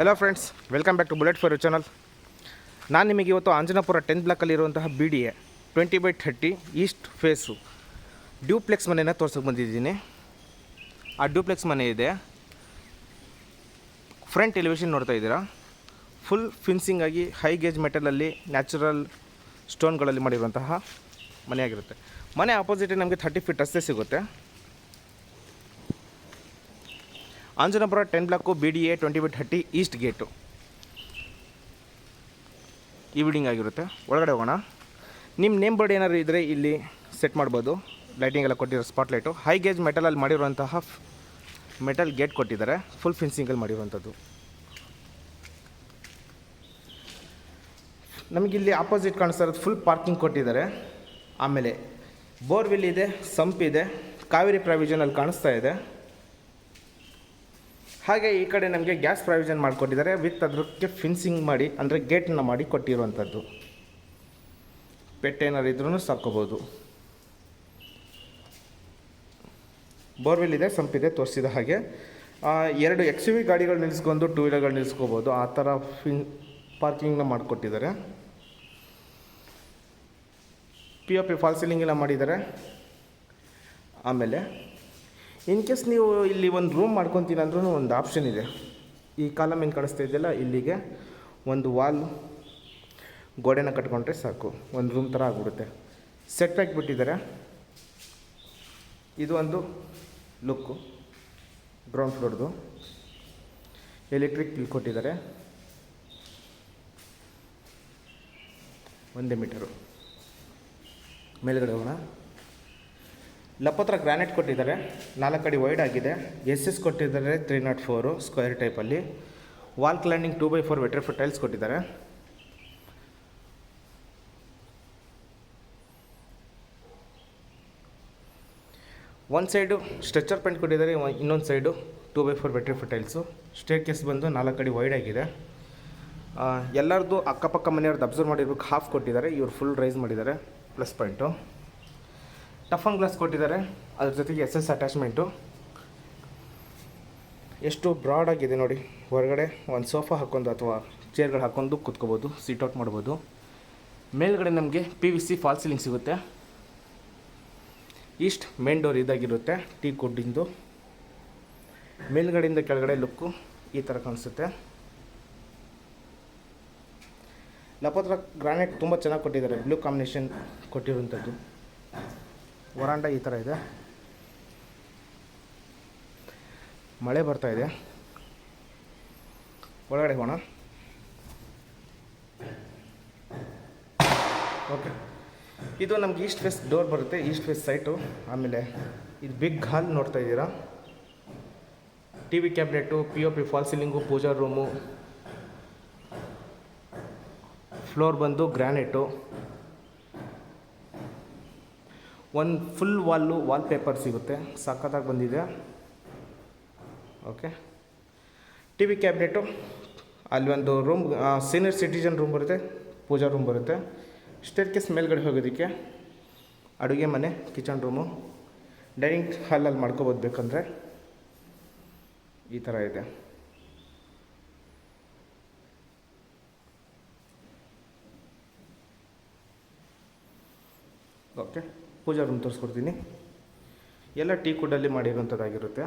Hello friends welcome back to bullet for channel ನಾನು ನಿಮಗೆ ಇವತ್ತು Anjanapura tenth ಬ್ಲಾಕಲ್ಲಿರುವಂತಹ B D A twenty by thirty east face duplex ಮನೆಯನ್ನು ತೋರ್ಸೋಕೆ ಬಂದಿದ್ದೀನಿ. ಆ ಡ್ಯೂಪ್ಲೆಕ್ಸ್ ಮನೆ ಇದೆ. ಫ್ರಂಟ್ ಎಲಿವೇಶನ್ ನೋಡ್ತಾ ಇದ್ದೀರಾ? ಫುಲ್ ಫಿನ್ಸಿಂಗ್ ಆಗಿ ಹೈ ಗೇಜ್ ಮೆಟಲಲ್ಲಿ ನ್ಯಾಚುರಲ್ ಸ್ಟೋನ್ಗಳಲ್ಲಿ ಮಾಡಿರುವಂತಹ ಮನೆಯಾಗಿರುತ್ತೆ ಮನೆ ಆಪೋಸಿಟ್ ನಮಗೆ ಥರ್ಟಿ ಫೀಟ್ ರಸ್ತೆ ಸಿಗುತ್ತೆ. ಆಂಜನಾಪುರ ten block B D A twenty bit Hatti East gate ಈ ಬಿಲ್ಡಿಂಗ್ ಆಗಿರುತ್ತೆ. ಒಳಗಡೆ ಹೋಗೋಣ. ನಿಮ್ಮ ನೇಮ್ ಬೋರ್ಡ್ ಏನಾದ್ರು ಇದ್ದರೆ ಇಲ್ಲಿ ಸೆಟ್ ಮಾಡ್ಬೋದು. ಲೈಟಿಂಗ್ ಎಲ್ಲ ಕೊಟ್ಟಿರೋ ಸ್ಪಾಟ್ ಲೈಟು ಹೈ ಗೇಜ್ ಮೆಟಲಲ್ಲಿ ಮಾಡಿರುವಂತಹ ಮೆಟಲ್ ಗೇಟ್ ಕೊಟ್ಟಿದ್ದಾರೆ. ಫುಲ್ ಫಿನ್ಸಿಂಗಲ್ಲಿ ಮಾಡಿರುವಂಥದ್ದು. ನಮಗಿಲ್ಲಿ ಆಪೋಸಿಟ್ ಕಾಣಿಸ್ತಾ ಇರೋದು ಫುಲ್ ಪಾರ್ಕಿಂಗ್ ಕೊಟ್ಟಿದ್ದಾರೆ. ಆಮೇಲೆ ಬೋರ್ವೆಲ್ ಇದೆ ಸಂಪ್ ಇದೆ, ಕಾವೇರಿ ಪ್ರಾವಿಷನಲ್ಲಿ ಕಾಣಿಸ್ತಾ ಇದೆ. ಹಾಗೆ ಈ ಕಡೆ ನಮಗೆ ಗ್ಯಾಸ್ ಪ್ರಾವಿಷನ್ ಮಾಡಿಕೊಟ್ಟಿದ್ದಾರೆ ವಿತ್ ಅದಕ್ಕೆ ಫಿನ್ಸಿಂಗ್ ಮಾಡಿ, ಅಂದರೆ ಗೇಟನ್ನು ಮಾಡಿ ಕೊಟ್ಟಿರುವಂಥದ್ದು. ಪೆಟ್ಟೇನಾರು ಇದ್ರೂ ಸಾಕೋಬೋದು ಬೋರ್ವೆಲ್ ಇದೆ ಸಂಪಿದೆ, ತೋರಿಸಿದ ಹಾಗೆ. ಎರಡು ಎಕ್ಸ್ ವಿ ಗಾಡಿಗಳು ನಿಲ್ಲಿಸ್ಕೊಂಡು ಟೂ ವೀಲರ್ಗಳು ನಿಲ್ಲಿಸ್ಕೋಬೋದು ಆ ಥರ ಫಿನ್ ಪಾರ್ಕಿಂಗ್ನ ಮಾಡಿಕೊಟ್ಟಿದ್ದಾರೆ. P O P fall ceiling ಎಲ್ಲ ಮಾಡಿದ್ದಾರೆ. ಆಮೇಲೆ ಇನ್ ಕೇಸ್ ನೀವು ಇಲ್ಲಿ ಒಂದು ರೂಮ್ ಮಾಡ್ಕೊತೀನಿ ಅಂದ್ರೂ ಒಂದು ಆಪ್ಷನ್ ಇದೆ. ಈ ಕಾಲಮ್ ಏನು ಕಾಣಿಸ್ತಾ ಇದೆಯಲ್ಲ, ಇಲ್ಲಿಗೆ ಒಂದು ವಾಲ್ ಗೋಡೆನ ಕಟ್ಕೊಂಡ್ರೆ ಸಾಕು. ಒಂದು ರೂಮ್ ಥರ ಆಗಿಬಿಡುತ್ತೆ. ಸೆಟ್ ಬ್ಯಾಕ್ ಬಿಟ್ಟಿದ್ದಾರೆ. ಇದು ಒಂದು ಲುಕ್ಕು ಗ್ರೌಂಡ್ ಫ್ಲೋರ್ದು ಎಲೆಕ್ಟ್ರಿಕ್ ಬಿಲ್ ಕೊಟ್ಟಿದ್ದಾರೆ. ಒಂದೇ ಮೀಟರು ಮೇಲ್ಗಡೆ ಹೋಗೋಣ. ಲಪ್ಪತ್ರ ಗ್ರಾನೈಟ್ ಕೊಟ್ಟಿದ್ದಾರೆ. ನಾಲ್ಕು ಅಡಿ ವೈಡ್ ಆಗಿದೆ. ಎಸ್ ಎಸ್ ಕೊಟ್ಟಿದ್ದಾರೆ ತ್ರೀ ನಾಟ್ ಫೋರು ಸ್ಕ್ವೇರ್ ಟೈಪಲ್ಲಿ wall cladding two by four vitrified tiles ಕೊಟ್ಟಿದ್ದಾರೆ. ಒಂದು ಸೈಡು ಸ್ಟ್ರೆಚರ್ ಪೆಂಟ್ ಕೊಟ್ಟಿದ್ದಾರೆ. ಇನ್ನೊಂದು side two by four vitrified tiles staircase ಬಂದು ನಾಲ್ಕು ಅಡಿ ವೈಡ್ ಆಗಿದೆ. ಎಲ್ಲರದ್ದು ಅಕ್ಕಪಕ್ಕ ಮನೆಯವ್ರದ್ದು ಅಬ್ಸರ್ವ್ ಮಾಡಿರ್ಬೇಕು ಹಾಫ್ ಕೊಟ್ಟಿದ್ದಾರೆ. ಇವ್ರು ಫುಲ್ ರೈಸ್ ಮಾಡಿದ್ದಾರೆ. ಪ್ಲಸ್ ಪಾಯಿಂಟು ಟಫನ್ ಗ್ಲಾಸ್ ಕೊಟ್ಟಿದ್ದಾರೆ. ಅದ್ರ ಜೊತೆಗೆ ಎಸ್ ಎಸ್ ಅಟ್ಯಾಚ್ಮೆಂಟು ಎಷ್ಟು ಬ್ರಾಡ್ ಆಗಿದೆ ನೋಡಿ. ಹೊರಗಡೆ ಒಂದು ಸೋಫಾ ಹಾಕೊಂಡು ಅಥವಾ ಚೇರ್ಗಳು ಹಾಕ್ಕೊಂಡು ಕೂತ್ಕೋಬೋದು ಸೀಟ್ ಔಟ್ ಮಾಡ್ಬೋದು. ಮೇಲ್ಗಡೆ ನಮಗೆ P V C fall ceiling ಸಿಗುತ್ತೆ. ಈಸ್ಟ್ ಮೇನ್ ಡೋರ್ ಇದಾಗಿರುತ್ತೆ ಟೀ ಕುಡ್ಡಿಂದು ಮೇಲ್ಗಡೆಯಿಂದ ಕೆಳಗಡೆ ಲುಕ್ಕು ಈ ಥರ ಕಾಣಿಸುತ್ತೆ. ಲಪತ್ರ ಗ್ರಾನೈಟ್ ತುಂಬ ಚೆನ್ನಾಗಿ ಕೊಟ್ಟಿದ್ದಾರೆ. ಬ್ಲೂ ಕಾಂಬಿನೇಷನ್ ಕೊಟ್ಟಿರುವಂಥದ್ದು. ವರಾಂಡ ಈ ಥರ ಇದೆ. ಮಳೆ ಬರ್ತಾ ಇದೆ. ಒಳಗಡೆ ಹೋಗೋಣ. ಓಕೆ ಇದು ನಮ್ಗೆ ಈಸ್ಟ್ ಫೇಸ್ ಡೋರ್ ಬರುತ್ತೆ ಈಸ್ಟ್ ಫೇಸ್ ಸೈಟು ಆಮೇಲೆ ಇದು ಬಿಗ್ ಹಾಲ್ ನೋಡ್ತಾ ಇದ್ದೀರಾ? T V cabinet P O P fall ceiling pooja room floor ಬಂದು ಗ್ರ್ಯಾನೈಟು ಒಂದು ಫುಲ್ ವಾಲು ವಾಲ್ಪೇಪರ್ ಸಿಗುತ್ತೆ. ಸಖತ್ತಾಗಿ ಬಂದಿದೆ. ಓಕೆ ಟಿ ವಿ ಕ್ಯಾಬಿನೆಟು ಅಲ್ಲಿ ಒಂದು ರೂಮ್ ಸೀನಿಯರ್ ಸಿಟಿಜನ್ ರೂಮ್ ಬರುತ್ತೆ, ಪೂಜಾ ರೂಮ್ ಬರುತ್ತೆ. ಸ್ಟೇರ್ಕೇಸ್ ಮೇಲ್ಗಡೆ ಹೋಗೋದಕ್ಕೆ, ಅಡುಗೆ ಮನೆ ಕಿಚನ್ ರೂಮು ಡೈನಿಂಗ್ ಹಾಲಲ್ಲಿ ಮಾಡ್ಕೋಬೋದು ಬೇಕಂದರೆ. ಈ ಥರ ಇದೆ. ಓಕೆ ಪೂಜಾ ರೂಮ್ ತೋರಿಸ್ಕೊಡ್ತೀನಿ. ಎಲ್ಲ ಟೀ ಕುಡ್ಡಲ್ಲಿ ಮಾಡಿರುವಂಥದ್ದಾಗಿರುತ್ತೆ.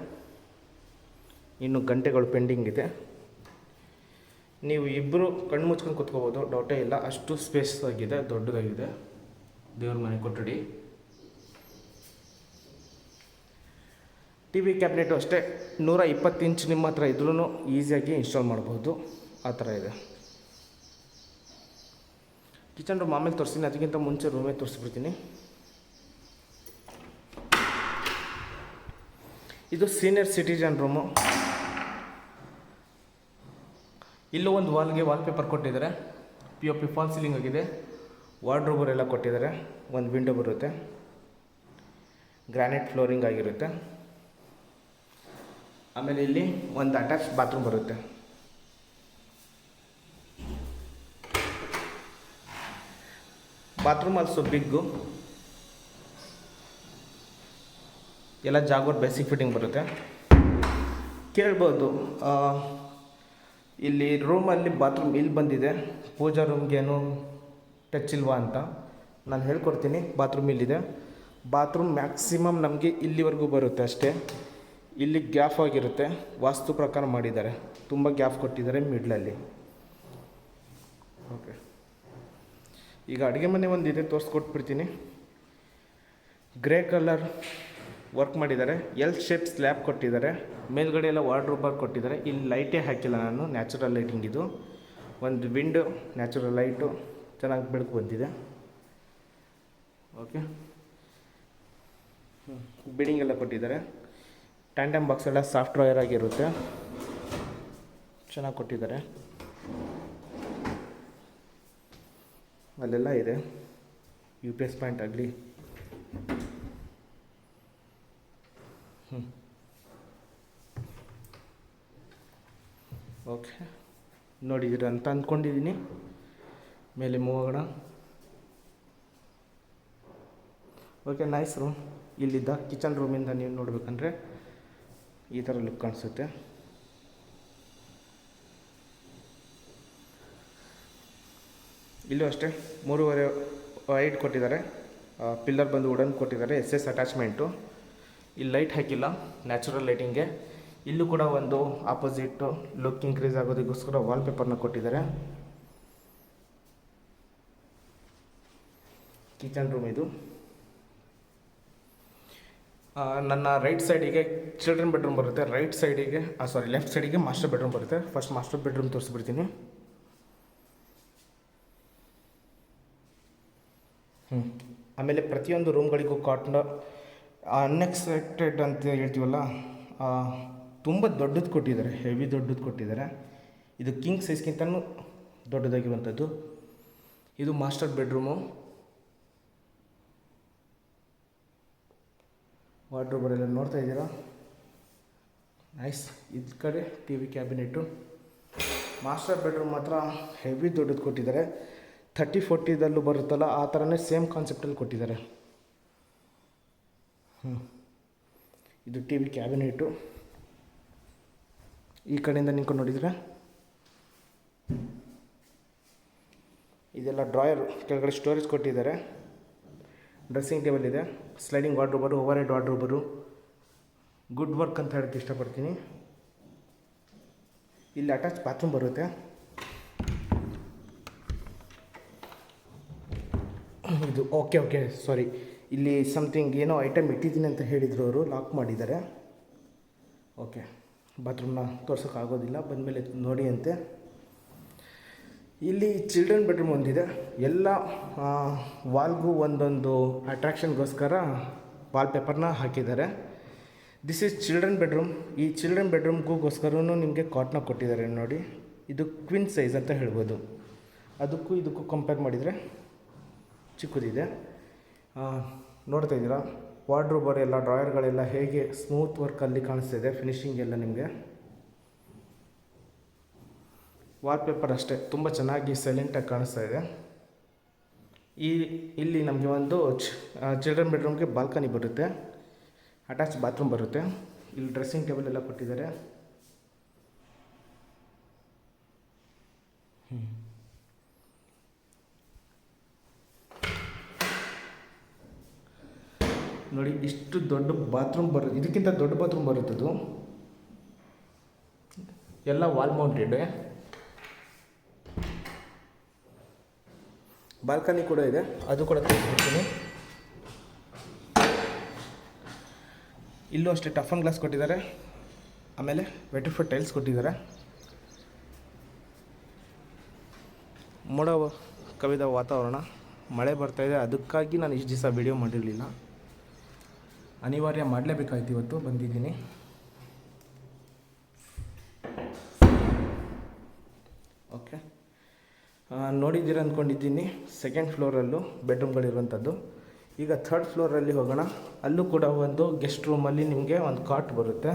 ಇನ್ನು ಗಂಟೆಗಳು ಪೆಂಡಿಂಗ್ ಇದೆ. ನೀವು ಇಬ್ಬರು ಕಣ್ಣು ಮುಚ್ಕೊಂಡು ಕೂತ್ಕೋಬೋದು ಡೌಟೇ ಇಲ್ಲ. ಅಷ್ಟು ಸ್ಪೇಸ್ ಆಗಿದೆ, ದೊಡ್ಡದಾಗಿದೆ. ದೇವ್ರ ಮನೆ ಕೊಠಡಿ. ಟಿ ವಿ ಕ್ಯಾಬಿನೆಟು ಅಷ್ಟೇ, ನೂರ ಇಪ್ಪತ್ತು ಇಂಚ್ ನಿಮ್ಮ ಹತ್ರ ಇದ್ರೂ ಈಸಿಯಾಗಿ ಇನ್ಸ್ಟಾಲ್ ಮಾಡ್ಬೋದು. ಆ ಥರ ಇದೆ. ಕಿಚನ್ ರೂಮ್ ಆಮೇಲೆ ತೋರಿಸ್ತೀನಿ, ಅದಕ್ಕಿಂತ ಮುಂಚೆ ರೂಮೇ ತೋರಿಸ್ಬಿಡ್ತೀನಿ. ಇದು ಸೀನಿಯರ್ ಸಿಟಿಜನ್ ರೂಮು ಇಲ್ಲೂ ಒಂದು ವಾಲ್ಗೆ ವಾಲ್ ಪೇಪರ್ ಕೊಟ್ಟಿದ್ದಾರೆ. P O P fall ceiling ಆಗಿದೆ. ವಾರ್ಡ್ರೋಬರ್ ಎಲ್ಲ ಕೊಟ್ಟಿದ್ದಾರೆ. ಒಂದು ವಿಂಡೋ ಬರುತ್ತೆ. ಗ್ರಾನೈಟ್ ಫ್ಲೋರಿಂಗ್ ಆಗಿರುತ್ತೆ. ಆಮೇಲೆ ಇಲ್ಲಿ ಒಂದು ಅಟ್ಯಾಚ್ ಬಾತ್ರೂಮ್ ಬರುತ್ತೆ. ಬಾತ್ರೂಮ್ ಆಲ್ಸೋ ಬಿಗ್ಗು ಎಲ್ಲ ಜಾಗೋರ್ ಬೇಸಿಕ್ ಫಿಟ್ಟಿಂಗ್ ಬರುತ್ತೆ. ಕೇಳ್ಬೋದು ಇಲ್ಲಿ ರೂಮಲ್ಲಿ ಬಾತ್ರೂಮ್ ಇಲ್ಲಿ ಬಂದಿದೆ. ಪೂಜಾ ರೂಮ್ಗೇನು ಟಚ್ ಇಲ್ವಾ ಅಂತ ನಾನು ಹೇಳ್ಕೊಡ್ತೀನಿ ಬಾತ್ರೂಮ್ ಇಲ್ಲಿದೆ. ಬಾತ್ರೂಮ್ ಮ್ಯಾಕ್ಸಿಮಮ್ ನಮಗೆ ಇಲ್ಲಿವರೆಗೂ ಬರುತ್ತೆ ಅಷ್ಟೇ. ಇಲ್ಲಿ ಗ್ಯಾಫ್ ಆಗಿರುತ್ತೆ. ವಾಸ್ತು ಪ್ರಕಾರ ಮಾಡಿದ್ದಾರೆ. ತುಂಬ ಗ್ಯಾಫ್ ಕೊಟ್ಟಿದ್ದಾರೆ ಮಿಡ್ಲಲ್ಲಿ ಓಕೆ ಈಗ ಅಡುಗೆ ಮನೆ ಒಂದಿದೆ, ತೋರಿಸ್ಕೊಟ್ಬಿಡ್ತೀನಿ. ಗ್ರೇ ಕಲರ್ ವರ್ಕ್ ಮಾಡಿದ್ದಾರೆ. ಎಲ್ ಶೇಪ್ ಸ್ಲ್ಯಾಬ್ ಕೊಟ್ಟಿದ್ದಾರೆ. ಮೇಲ್ಗಡೆ ಎಲ್ಲ ವಾರ್ಡ್ರೋಬರ್ ಕೊಟ್ಟಿದ್ದಾರೆ. ಇಲ್ಲಿ ಲೈಟೇ ಹಾಕಿಲ್ಲ ನಾನು. ನ್ಯಾಚುರಲ್ ಲೈಟಿಂಗ್ ಇದು. ಒಂದು ವಿಂಡೋ ನ್ಯಾಚುರಲ್ ಲೈಟು ಚೆನ್ನಾಗಿ ಬೆಳಕು ಬಂದಿದೆ. ಓಕೆ ಬಿಡಿಂಗ್ ಎಲ್ಲ ಕೊಟ್ಟಿದ್ದಾರೆ. ಟ್ಯಾಂಡಮ್ ಬಾಕ್ಸ್ ಎಲ್ಲ ಸಾಫ್ಟ್ ವೈರ್ ಆಗಿರುತ್ತೆ ಚೆನ್ನಾಗಿ ಕೊಟ್ಟಿದ್ದಾರೆ. ಅಲ್ಲೆಲ್ಲ ಇದೆ. ಯು ಪಿ ಎಸ್ ಪಾಯಿಂಟ್ ಆಗಲಿ. ಓಕೆ. ನೋಡಿದ್ದೀರ ಅಂತ ಅಂದ್ಕೊಂಡಿದ್ದೀನಿ ಮೇಲೆ ಮೂವ್ ಓಕೆ ನೈಸ್ ರೂಮ್ ಇಲ್ಲಿದ್ದ ಕಿಚನ್ ರೂಮಿಂದ ನೀವು ನೋಡ್ಬೇಕಂದ್ರೆ ಈ ಥರ ಲುಕ್ ಕಾಣಿಸುತ್ತೆ. ಇಲ್ಲೂ ಅಷ್ಟೇ, ಮೂರುವರೆ ಹೈಟ್ ಕೊಟ್ಟಿದ್ದಾರೆ. ಪಿಲ್ಲರ್ ಬಂದು ವುಡನ್ ಕೊಟ್ಟಿದ್ದಾರೆ ಎಸ್ ಎಸ್ ಅಟ್ಯಾಚ್ಮೆಂಟು ಇಲ್ಲಿ ಲೈಟ್ ಹಾಕಿಲ್ಲ ನ್ಯಾಚುರಲ್ ಲೈಟಿಂಗೆ ಇಲ್ಲೂ ಕೂಡ ಒಂದು ಆಪೋಸಿಟ್ ಲುಕ್ ಇನ್ಕ್ರೀಸ್ ಆಗೋದಕ್ಕೋಸ್ಕರ ವಾಲ್ಪೇಪರ್ನ ಕೊಟ್ಟಿದ್ದಾರೆ. ಕಿಚನ್ ರೂಮ್ ಇದು. ನನ್ನ ರೈಟ್ ಸೈಡಿಗೆ ಚಿಲ್ಡ್ರನ್ ಬೆಡ್ರೂಮ್ ಬರುತ್ತೆ. ರೈಟ್ ಸೈಡಿಗೆ ಸಾರಿ ಲೆಫ್ಟ್ ಸೈಡಿಗೆ ಮಾಸ್ಟರ್ ಬೆಡ್ರೂಮ್ ಬರುತ್ತೆ. ಫಸ್ಟ್ ಮಾಸ್ಟರ್ ಬೆಡ್ರೂಮ್ ತೋರಿಸ್ಬಿಡ್ತೀನಿ. ಹ್ಞೂ ಆಮೇಲೆ ಪ್ರತಿಯೊಂದು ರೂಮ್ಗಳಿಗೂ ಕಾಟ್ನ ಅನ್ಎಕ್ಸ್ಪೆಕ್ಟೆಡ್ ಅಂತ ಹೇಳ್ತೀವಲ್ಲ ತುಂಬ ದೊಡ್ಡದು ಕೊಟ್ಟಿದ್ದಾರೆ ಹೆವಿ ದೊಡ್ಡದು ಕೊಟ್ಟಿದ್ದಾರೆ. ಇದು ಕಿಂಗ್ ಸೈಜ್ಗಿಂತನೂ ದೊಡ್ಡದಾಗಿರುವಂಥದ್ದು. ಇದು ಮಾಸ್ಟರ್ ಬೆಡ್ರೂಮು ವಾರ್ಡ್ರೋಬರೆಲ್ಲ ನೋಡ್ತಾ ಇದ್ದೀರಾ? ನೈಸ್ ಇದು ಕಡೆ T V cabinet master bedroom ಮಾತ್ರ ಹೆವಿ ದೊಡ್ಡದು ಕೊಟ್ಟಿದ್ದಾರೆ. ಥರ್ಟಿ ಫೋರ್ಟಿದಲ್ಲೂ ಬರುತ್ತಲ್ಲ, ಆ ಥರನೇ ಸೇಮ್ ಕಾನ್ಸೆಪ್ಟಲ್ಲಿ ಕೊಟ್ಟಿದ್ದಾರೆ. ಇದು ಟಿ ವಿ ಕ್ಯಾಬಿನೆಟು. ಈ ಕಡೆಯಿಂದ ನಿಂತ್ಕೊಂಡು ನೋಡಿದ್ರೆ ಇದೆಲ್ಲ ಡ್ರಾಯರ್ ಕೆಳಗಡೆ ಸ್ಟೋರೇಜ್ ಕೊಟ್ಟಿದ್ದಾರೆ. ಡ್ರೆಸ್ಸಿಂಗ್ ಟೇಬಲ್ ಇದೆ. Sliding wardrobe over head wardrobe. Good work ಅಂತ ಹೇಳಕ್ಕೆ ಇಷ್ಟಪಡ್ತೀನಿ. ಇಲ್ಲಿ ಅಟ್ಯಾಚ್ ಬಾತ್ರೂಮ್ ಬರುತ್ತೆ. ಇದು ಓಕೆ ಓಕೆ, ಸಾರಿ. ಇಲ್ಲಿ ಸಮಥಿಂಗ್ ಏನೋ ಐಟಮ್ ಇಟ್ಟಿದ್ದೀನಿ ಅಂತ ಹೇಳಿದರು ಅವರು ಲಾಕ್ ಮಾಡಿದ್ದಾರೆ. ಓಕೆ ಬಾತ್ರೂಮ್ನ ತೋರ್ಸೋಕ್ಕಾಗೋದಿಲ್ಲ ಬಂದಮೇಲೆ ನೋಡಿ ಅಂತೆ. ಇಲ್ಲಿ ಚಿಲ್ಡ್ರನ್ ಬೆಡ್ರೂಮ್ ಒಂದಿದೆ. ಎಲ್ಲ ವಾಲ್ಗೂ ಒಂದೊಂದು ಅಟ್ರಾಕ್ಷನ್ಗೋಸ್ಕರ ವಾಲ್ಪೇಪರ್ನ ಹಾಕಿದ್ದಾರೆ. ದಿಸ್ ಈಸ್ ಚಿಲ್ಡ್ರನ್ ಬೆಡ್ರೂಮ್ ಈ ಚಿಲ್ಡ್ರನ್ ಬೆಡ್ರೂಮ್ಗೋಸ್ಕರನೂ ನಿಮಗೆ ಕಾಟ್ನ ಕೊಟ್ಟಿದ್ದಾರೆ ನೋಡಿ. ಇದು ಕ್ವಿನ್ ಸೈಜ್ ಅಂತ ಹೇಳ್ಬೋದು. ಅದಕ್ಕೂ ಇದಕ್ಕೂ ಕಂಪೇರ್ ಮಾಡಿದರೆ ಚಿಕ್ಕದಿದೆ. ನೋಡ್ತಾ ಇದ್ದೀರಾ? ವಾರ್ಡ್ರೋಬರ್ ಎಲ್ಲ ಡ್ರಾಯರ್ಗಳೆಲ್ಲ ಹೇಗೆ ಸ್ಮೂತ್ ವರ್ಕಲ್ಲಿ ಕಾಣಿಸ್ತಾ ಇದೆ ಫಿನಿಶಿಂಗ್ ಎಲ್ಲ ನಿಮಗೆ? ವಾಲ್ಪೇಪರ್ ಅಷ್ಟೇ, ತುಂಬ ಚೆನ್ನಾಗಿ ಸೈಲೆಂಟಾಗಿ ಕಾಣಿಸ್ತಾ ಇದೆ. ಈ, ಇಲ್ಲಿ ನಮಗೆ ಒಂದು ಚಿಲ್ಡ್ರನ್ ಬೆಡ್ರೂಮ್ಗೆ ಬಾಲ್ಕನಿ ಬರುತ್ತೆ. ಅಟ್ಯಾಚ್ ಬಾತ್ರೂಮ್ ಬರುತ್ತೆ. ಇಲ್ಲಿ ಡ್ರೆಸ್ಸಿಂಗ್ ಟೇಬಲ್ ಎಲ್ಲ ಕೊಟ್ಟಿದ್ದಾರೆ. ಹ್ಮ್. ನೋಡಿ, ಇಷ್ಟು ದೊಡ್ಡ ಬಾತ್ರೂಮ್ ಬರುತ್ತೆ ಇದಕ್ಕಿಂತ ದೊಡ್ಡ ಬಾತ್ರೂಮ್ ಬರುತ್ತದು ಎಲ್ಲ ವಾಲ್ ಮೌಂಟೆಡ್ ಬಾಲ್ಕನಿ ಕೂಡ ಇದೆ. ಅದು ಕೂಡ ತೋರಿಸ್ಬಿಡ್ತೀನಿ ಇಲ್ಲೂ ಅಷ್ಟೇ ಟಫನ್ ಗ್ಲಾಸ್ ಕೊಟ್ಟಿದ್ದಾರೆ. ಆಮೇಲೆ ವೆಟಿಫರ್ ಟೈಲ್ಸ್ ಕೊಟ್ಟಿದ್ದಾರೆ. ಮೋಡ ಕವಿದ ವಾತಾವರಣ. ಮಳೆ ಬರ್ತಾ ಇದೆ. ಅದಕ್ಕಾಗಿ ನಾನು ಇಷ್ಟು ದಿವಸ ವಿಡಿಯೋ ಮಾಡಿರಲಿಲ್ಲ. ಅನಿವಾರ್ಯ ಮಾಡಲೇಬೇಕಾಯ್ತು ಇವತ್ತು, ಬಂದಿದ್ದೀನಿ. ಓಕೆ. ನೋಡಿದ್ದೀರ ಅಂದ್ಕೊಂಡಿದ್ದೀನಿ ಸೆಕೆಂಡ್ ಫ್ಲೋರಲ್ಲೂ ಬೆಡ್ರೂಮ್ಗಳಿರುವಂಥದ್ದು ಈಗ ಥರ್ಡ್ ಫ್ಲೋರಲ್ಲಿ ಹೋಗೋಣ. ಅಲ್ಲೂ ಕೂಡ ಒಂದು ಗೆಸ್ಟ್ ರೂಮಲ್ಲಿ ನಿಮಗೆ ಒಂದು ಕಾಟ್ ಬರುತ್ತೆ.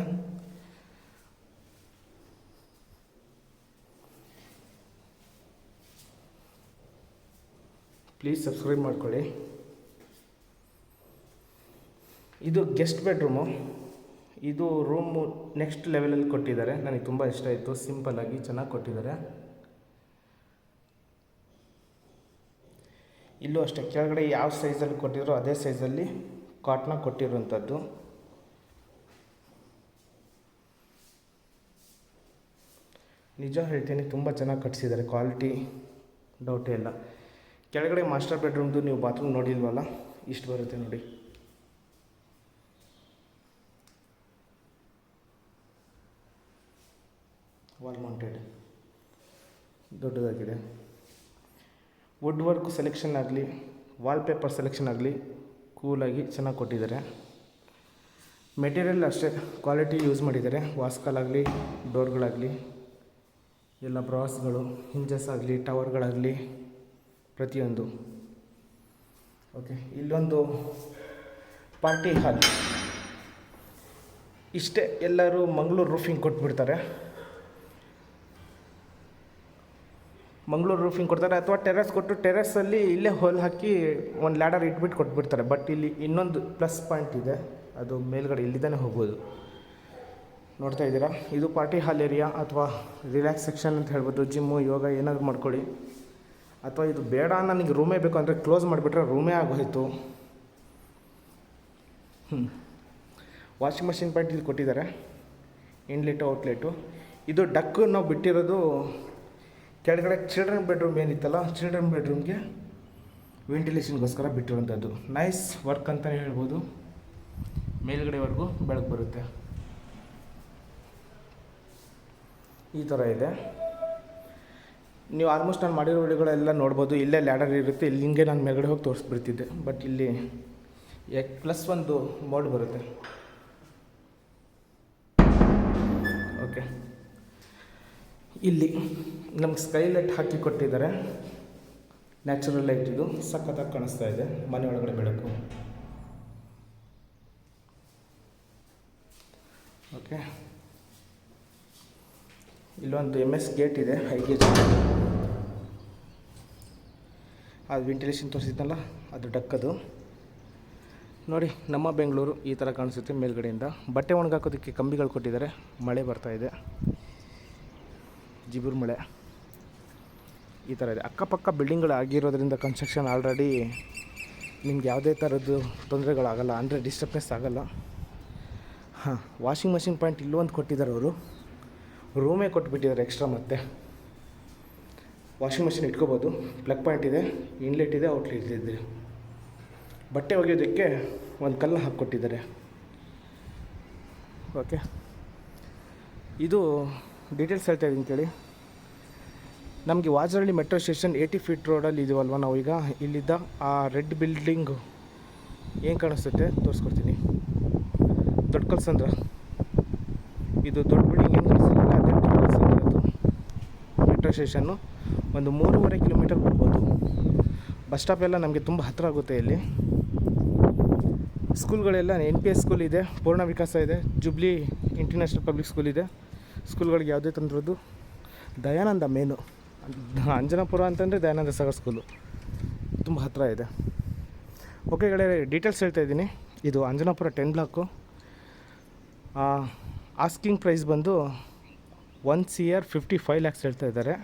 ಪ್ಲೀಸ್ ಸಬ್ಸ್ಕ್ರೈಬ್ ಮಾಡ್ಕೊಳ್ಳಿ. ಇದು ಗೆಸ್ಟ್ ಬೆಡ್ರೂಮು ಇದು ರೂಮು ನೆಕ್ಸ್ಟ್ ಲೆವೆಲಲ್ಲಿ ಕೊಟ್ಟಿದ್ದಾರೆ. ನನಗೆ ತುಂಬ ಇಷ್ಟ ಆಯಿತು. ಸಿಂಪಲ್ಲಾಗಿ ಚೆನ್ನಾಗಿ ಕೊಟ್ಟಿದ್ದಾರೆ. ಇಲ್ಲೂ ಅಷ್ಟೇ, ಕೆಳಗಡೆ ಯಾವ ಸೈಜಲ್ಲಿ ಕೊಟ್ಟಿದ್ರು ಅದೇ ಸೈಜಲ್ಲಿ ಕಾಟ್ನ ಕೊಟ್ಟಿರುವಂಥದ್ದು. ನಿಜ ಹೇಳ್ತೀನಿ, ತುಂಬ ಚೆನ್ನಾಗಿ ಕಟ್ಸಿದ್ದಾರೆ. ಕ್ವಾಲಿಟಿ ಡೌಟೇ ಇಲ್ಲ. ಕೆಳಗಡೆ ಮಾಸ್ಟರ್ ಬೆಡ್ರೂಮ್ದು ನೀವು ಬಾತ್ರೂಮ್ ನೋಡಿಲ್ವಲ್ಲ, ಇಷ್ಟು ಬರುತ್ತೆ ನೋಡಿ. ವಾಲ್ ಮೌಂಟೆಡ್ ದೊಡ್ಡದಾಗಿದೆ. ವುಡ್ ವರ್ಕ್ ಸೆಲೆಕ್ಷನ್ ಆಗಲಿ ವಾಲ್ಪೇಪರ್ ಸೆಲೆಕ್ಷನ್ ಆಗಲಿ ಕೂಲಾಗಿ ಚೆನ್ನಾಗಿ ಕೊಟ್ಟಿದ್ದಾರೆ. ಮೆಟೀರಿಯಲ್ ಅಷ್ಟೇ ಕ್ವಾಲಿಟಿ ಯೂಸ್ ಮಾಡಿದ್ದಾರೆ. ವಾಸ್ಕಲಾಗಲಿ ಡೋರ್ಗಳಾಗಲಿ ಎಲ್ಲ ಬ್ರಾಸ್ಗಳು ಹಿಂಜಸ್ ಆಗಲಿ ಟವರ್ಗಳಾಗಲಿ ಪ್ರತಿಯೊಂದು. ಓಕೆ ಇಲ್ಲೊಂದು ಪಾರ್ಟಿ ಹಾಲ್ ಇಷ್ಟೇ, ಎಲ್ಲರೂ ಮಂಗಳೂರು ರೂಫಿಂಗ್ ಕೊಟ್ಬಿಡ್ತಾರೆ. ಮಂಗಳೂರು ರೂಫಿಂಗ್ ಕೊಡ್ತಾರೆ ಅಥವಾ ಟೆರೆಸ್ ಕೊಟ್ಟು ಟೆರೆಸಲ್ಲಿ ಇಲ್ಲೇ ಹೋಲ್ ಹಾಕಿ ಒಂದು ಲ್ಯಾಡರ್ ಇಟ್ಬಿಟ್ಟು ಕೊಟ್ಬಿಡ್ತಾರೆ. ಬಟ್ ಇಲ್ಲಿ ಇನ್ನೊಂದು ಪ್ಲಸ್ ಪಾಯಿಂಟ್ ಇದೆ. ಅದು ಮೇಲ್ಗಡೆ ಇಲ್ಲಿದ್ದಾನೆ ಹೋಗ್ಬೋದು. ನೋಡ್ತಾ ಇದ್ದೀರಾ? ಇದು ಪಾರ್ಟಿ ಹಾಲ್ ಏರಿಯಾ ಅಥವಾ ರಿಲ್ಯಾಕ್ಸ್ ಸೆಕ್ಷನ್ ಅಂತ ಹೇಳ್ಬೋದು. ಜಿಮ್ಮು ಯೋಗ ಏನಾದರೂ ಮಾಡ್ಕೊಳ್ಳಿ. ಅಥವಾ ಇದು ಬೇಡ ನನಗೆ ರೂಮೇ ಬೇಕು ಅಂದರೆ ಕ್ಲೋಸ್ ಮಾಡಿಬಿಟ್ರೆ ರೂಮೇ ಆಗೋಯಿತು. ಹ್ಞೂ ವಾಷಿಂಗ್ ಮಷಿನ್ ಪಾಯಿಂಟ್ ಇಲ್ಲಿ ಕೊಟ್ಟಿದ್ದಾರೆ. ಇನ್ಲೆಟು ಔಟ್ಲೆಟು ಇದು ಡಕ್ ನಾವು ಬಿಟ್ಟಿರೋದು ಕೆಳಗಡೆ ಚಿಲ್ಡ್ರನ್ ಬೆಡ್ರೂಮ್ ಏನಿತ್ತಲ್ಲ ಚಿಲ್ಡ್ರನ್ ಬೆಡ್ರೂಮ್ಗೆ ವೆಂಟಿಲೇಷನ್ಗೋಸ್ಕರ ಬಿಟ್ಟಿರುವಂಥದ್ದು. ನೈಸ್ ವರ್ಕ್ ಅಂತಲೇ ಹೇಳ್ಬೋದು. ಮೇಲುಗಡೆವರೆಗೂ ಬೆಳಕು ಬರುತ್ತೆ. ಈ ಥರ ಇದೆ. ನೀವು ಆಲ್ಮೋಸ್ಟ್ ನಾನು ಮಾಡಿರೋ ವಿಡಿಯೋಗಳೆಲ್ಲ ನೋಡ್ಬೋದು. ಇಲ್ಲೇ ಲ್ಯಾಡರ್ ಇರುತ್ತೆ. ಇಲ್ಲಿ ಹಿಂಗೆ ನಾನು ಮೇಲ್ಗಡೆ ಹೋಗಿ ತೋರಿಸ್ಬಿಡ್ತಿದ್ದೆ. ಬಟ್ ಇಲ್ಲಿ ಎಕ್ ಪ್ಲಸ್ ಒಂದು ಮೋಡ್ ಬರುತ್ತೆ. ಓಕೆ ಇಲ್ಲಿ ನಮ್ಗೆ ಸ್ಕೈ ಲೈಟ್ ಹಾಕಿ ಕೊಟ್ಟಿದ್ದಾರೆ. ನ್ಯಾಚುರಲ್ ಲೈಟ್ ಇದು. ಸಖತ್ತಾಗಿ ಕಾಣಿಸ್ತಾ ಇದೆ. ಮನೆ ಒಳಗಡೆ ಬೆಳಕು. ಓಕೆ ಇಲ್ಲೊಂದು ಎಂ ಎಸ್ ಗೇಟ್ ಇದೆ ಹೈ ಗೇಟ್ ಅದು ವೆಂಟಿಲೇಷನ್ ತೋರಿಸಿದ್ನಲ್ಲ ಅದು ಡಕ್ಕದು. ನೋಡಿ, ನಮ್ಮ ಬೆಂಗಳೂರು ಈ ಥರ ಕಾಣಿಸುತ್ತೆ ಮೇಲ್ಗಡೆಯಿಂದ. ಬಟ್ಟೆ ಒಣಗಾಕೋದಕ್ಕೆ ಕಂಬಿಗಳು ಕೊಟ್ಟಿದ್ದಾರೆ. ಮಳೆ ಬರ್ತಾ ಇದೆ. ಜಿಬುರು ಮಳೆ. ಈ ಥರ ಇದೆ. ಅಕ್ಕಪಕ್ಕ ಬಿಲ್ಡಿಂಗ್ಗಳು ಆಗಿರೋದ್ರಿಂದ ಕನ್ಸ್ಟ್ರಕ್ಷನ್ ಆಲ್ರೆಡಿ ನಿಮ್ಗೆ ಯಾವುದೇ ಥರದ್ದು ತೊಂದರೆಗಳಾಗಲ್ಲ, ಅಂದರೆ ಡಿಸ್ಟರ್ಬೆನ್ಸ್ ಆಗಲ್ಲ. ಹಾಂ ವಾಷಿಂಗ್ ಮಷಿನ್ ಪಾಯಿಂಟ್ ಇಲ್ಲೂ ಅಂತ ಕೊಟ್ಟಿದ್ದಾರೆ ಅವರು. ರೂಮೇ ಕೊಟ್ಬಿಟ್ಟಿದ್ದಾರೆ ಎಕ್ಸ್ಟ್ರಾ ಮತ್ತೆ. ವಾಷಿಂಗ್ ಮಷಿನ್ ಇಟ್ಕೋಬೋದು. ಪ್ಲಗ್ ಪಾಯಿಂಟ್ ಇದೆ ಇನ್ಲೆಟ್ ಇದೆ ಔಟ್ಲೆಟ್ ಇದೆ. ಬಟ್ಟೆ ಒಗೆಯೋದಕ್ಕೆ ಒಂದು ಕಲ್ಲು ಹಾಕ್ಕೊಟ್ಟಿದ್ದಾರೆ. ಓಕೆ ಇದು ಡೀಟೇಲ್ಸ್ ಹೇಳ್ತಾ ಇದ್ದೀನಿ ಕೇಳಿ. ನಮಗೆ Vajarahalli metro station eighty feet ರೋಡಲ್ಲಿ ಇದೀವಲ್ವ ನಾವು ಈಗ? ಇಲ್ಲಿದ್ದ ಆ ರೆಡ್ ಬಿಲ್ಡಿಂಗು. ಏನು ಕಾಣಿಸುತ್ತೆ ತೋರಿಸ್ಕೊಡ್ತೀನಿ. ದೊಡ್ಡ ಕಲ್ಸಂದ್ರ. ಇದು ದೊಡ್ಡ ಬಿಲ್ಡಿಂಗ್ ಏನು ಕಾಣಿಸ್ತಿಲ್ಲ? ಅದೇ ದೊಡ್ಡ ಕಲ್ಸಂದ್ರದ್ದು ಮೆಟ್ರೋ ಸ್ಟೇಷನ್ನು ಒಂದು ಮೂರುವರೆ ಕಿಲೋಮೀಟರ್ ಬರ್ಬೋದು. ಬಸ್ ಸ್ಟಾಪ್ ಎಲ್ಲ ನಮಗೆ ತುಂಬ ಹತ್ತಿರ ಆಗುತ್ತೆ ಇಲ್ಲಿ. ಸ್ಕೂಲ್ಗಳೆಲ್ಲ ಎನ್ ಪಿ ಎಸ್ ಸ್ಕೂಲ್ ಇದೆ, ಪೂರ್ಣ ವಿಕಾಸ ಇದೆ, ಜುಬ್ಲಿ ಇಂಟರ್ನ್ಯಾಷನಲ್ ಪಬ್ಲಿಕ್ ಸ್ಕೂಲ್ ಇದೆ. ಸ್ಕೂಲ್ಗಳಿಗೆ ಯಾವುದೇ ತಂದ್ರದ್ದು ದಯಾನಂದ ಮೇನು. ಅಂಜನಾಪುರ ಅಂತಂದರೆ ದಯಾನಂದ ಸಾಗರ್ ಸ್ಕೂಲು ತುಂಬ ಹತ್ತಿರ ಇದೆ. ಓಕೆ ಗಳೇ ಡೀಟೇಲ್ಸ್ ಹೇಳ್ತಾ ಇದ್ದೀನಿ. ಇದು Anjanapura ten block asking price ಬಂದು one C R fifty five lakhs ಹೇಳ್ತಾ ಇದ್ದಾರೆ.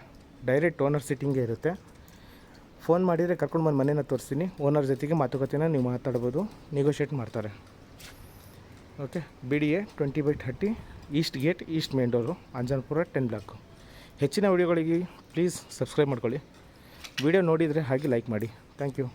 ಡೈರೆಕ್ಟ್ ಓನರ್ ಸಿಟ್ಟಿಂಗೇ ಇರುತ್ತೆ. ಫೋನ್ ಮಾಡಿದರೆ ಕರ್ಕೊಂಡು ಬಂದು ಮನೇನ ತೋರಿಸ್ತೀನಿ. ಓನರ್ ಜೊತೆಗೆ ಮಾತುಕತೆನ ನೀವು ಮಾತಾಡ್ಬೋದು. ನೆಗೋಷಿಯೇಟ್ ಮಾಡ್ತಾರೆ. Okay B D A twenty by thirty east gate east main door Anjanapura ten block ಹೆಚ್ಚಿನ ವೀಡಿಯೋಗಳಿಗೆ ಪ್ಲೀಸ್ ಸಬ್ಸ್ಕ್ರೈಬ್ ಮಾಡ್ಕೊಳ್ಳಿ. ವಿಡಿಯೋ ನೋಡಿದರೆ ಹಾಗೆ ಲೈಕ್ ಮಾಡಿ. Thank you